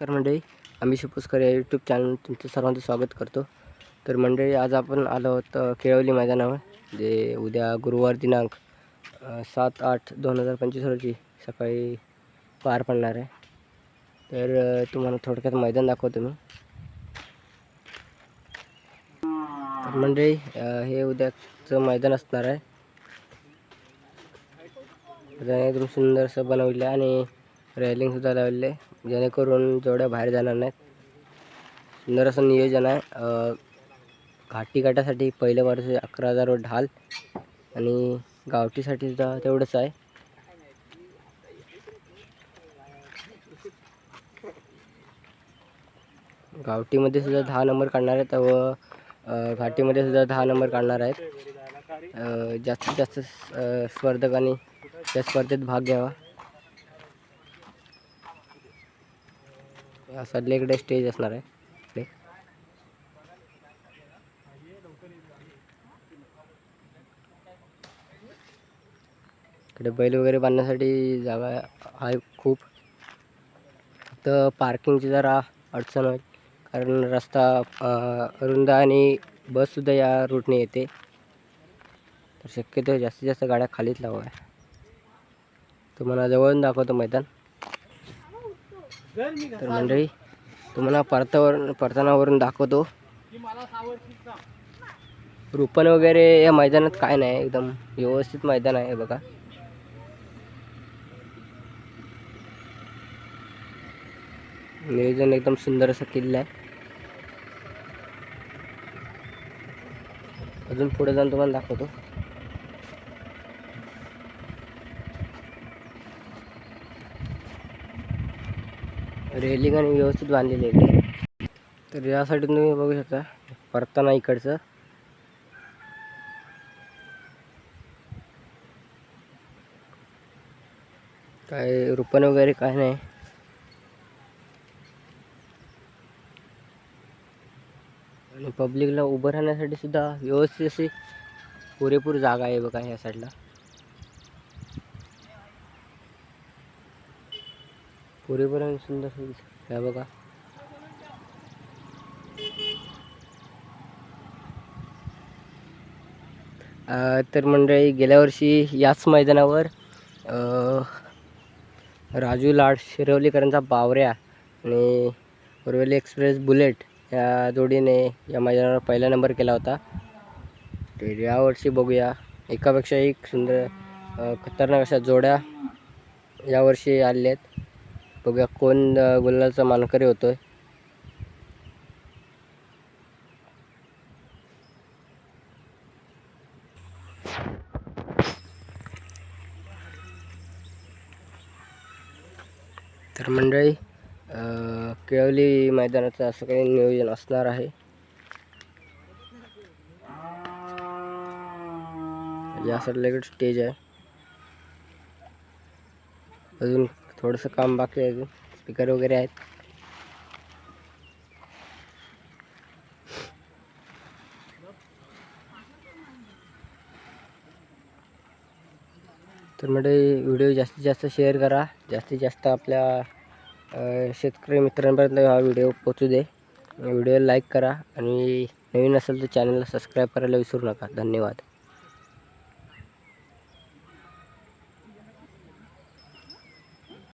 नमस्कार मंडळी आम्ही शिपूसकर या यूट्यूब चॅनल तुमचं सर्वांचं स्वागत करतो. तर मंडळी आज आपण आलो आहोत खेळवली केळवली मैदानावर जे उद्या गुरुवार दिनांक सात आठ दोन हजार पंचवीस रोजी सकाळी पार पडणार आहे. तर तुम्हाला थोडक्यात मैदान दाखवतो मी. तर मंडळी हे उद्याचं मैदान असणार आहे. मैदान एकदम सुंदरसं बनवलं आहे आणि रेलिंगसुद्धा लावले जेणेकरून जोड्या बाहेर जाणार नाहीत. सुंदर असं नियोजन आहे. घाटी काटासाठी पहिल्या वर्ष अकरा हजार ढाल आणि गावठीसाठी सुद्धा तेवढंच आहे. गावठीमध्ये सुद्धा दहा नंबर काढणार आहेत व घाटीमध्ये सुद्धा दहा नंबर काढणार आहेत. जास्तीत जास्त स्पर्धकांनी त्या स्पर्धेत भाग घ्यावा. या सडलेकडे स्टेज असणार आहे. इकडे. इकडे बैल वगैरे बांधण्यासाठी जागा आहे खूप. फक्त पार्किंगची जरा अडचण होईल कारण रस्ता अरुंद रुंद आणि बससुद्धा या रूटने येते. तर शक्यतो जास्तीत जास्त गाड्या खालीच लावा तुम्हाला जवळून दाखवतो मैदान. तर मंडळी तुम्हाला परतावर परतानावरून दाखवतो. रुपण वगैरे या मैदानात काय नाही एकदम व्यवस्थित मैदान आहे बघा. नियोजन एकदम सुंदर असं किल्ला आहे. अजून पुढे जाऊन तुम्हाला दाखवतो. रेलिंग आणि व्यवस्थित बांधलेली आहे इकडे. तर यासाठी तुम्ही बघू शकता परताना इकडचं. काय रुपण वगैरे काय नाही. आणि पब्लिकला उभं राहण्यासाठी सुद्धा व्यवस्थित अशी पुरेपूर जागा आहे बघा ह्या साईडला पुरेपूर आणि सुंदर ह्या बघा. तर मंडळी गेल्या वर्षी याच मैदानावर राजू लाड शिरवलीकरांचा बावऱ्या आणि उर्वेली एक्सप्रेस बुलेट या जोडीने या मैदानावर पहिला नंबर केला होता. तर यावर्षी बघूया. एकापेक्षा एक सुंदर खतरनाक अशा जोड्या यावर्षी आल्या आहेत. बघूया कोण अ, मानकरी मानकरी होतोय. तर मंडळी केळवली मैदानाचं असं काही नियोजन असणार आहे. या साईडला इकडे स्टेज आहे. अजून थोडंसं काम बाकी आहे अजून. स्पीकर वगैरे आहेत. तर म्हणजे व्हिडिओ जास्तीत जास्त शेअर करा. जास्तीत जास्त आपल्या शेतकरी मित्रांपर्यंत हा व्हिडिओ पोचू दे. व्हिडिओ लाईक करा. आणि नवीन असेल तर चॅनलला सबस्क्राईब करायला विसरू नका. धन्यवाद.